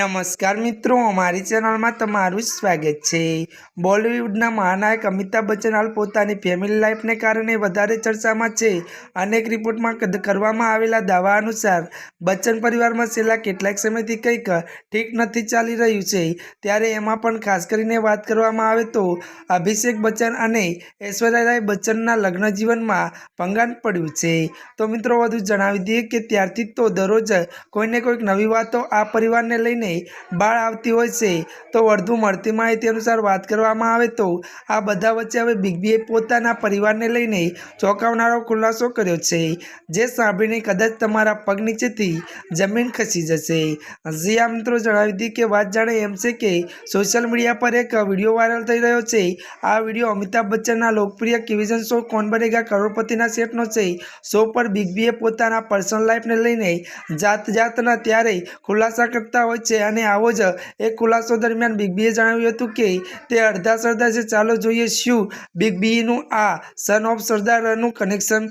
નમસ્કાર મિત્રો, અમારી ચેનલમાં તમારું સ્વાગત છે. બોલિવૂડના મહાનાયક અમિતાભ બચ્ચન હાલ પોતાની ફેમિલી લાઈફને કારણે વધારે ચર્ચામાં છે. અનેક રિપોર્ટમાં કરવામાં આવેલા દાવા અનુસાર, બચ્ચન પરિવારમાં છેલ્લા કેટલાક સમયથી કંઈક ઠીક નથી ચાલી રહ્યું છે. ત્યારે એમાં પણ ખાસ કરીને વાત કરવામાં આવે તો, અભિષેક બચ્ચન અને ઐશ્વર્યા રાય બચ્ચનના લગ્ન જીવનમાં ભંગાણ પડ્યું છે. તો મિત્રો, વધુ જણાવી દઈએ કે ત્યારથી તો દરરોજ કોઈને કોઈક નવી વાતો આ પરિવારને લઈને બહાર આવતી હોય છે, તો વધુ મળતી માહિતી અનુસાર વાત કરવામાં આવે તો આ બધા વચ્ચે હવે બિગ બીએ પોતાના પરિવારને લઈને ચોંકાવનારો ખુલાસો કર્યો છે, જે સાંભળીને કદાચ તમારા પગ નીચેથી જમીન ખસી જશે. જીયા મિત્રો જણાવી હતી કે વાત જાણે એમ છે કે સોશિયલ મીડિયા પર એક વીડિયો વાયરલ થઈ રહ્યો છે. આ વીડિયો અમિતાભ બચ્ચનના લોકપ્રિય ટેલિવિઝન શો કોણ બનેગા કરોડપતિના સેટનો છે. શો પર બિગ બીએ પોતાના પર્સનલ લાઈફને લઈને જાત જાતના ત્યારે ખુલાસા કરતા હોય છે. અને આવો જ. એક ખુલાસો દરમિયાન બિગ બીએ જણાવ્યું હતું કે, તે અડધા સરદાર છે, ચાલો જોઈએ શું બિગ બીનું આ સન ઓફ સરદારનું કનેક્શન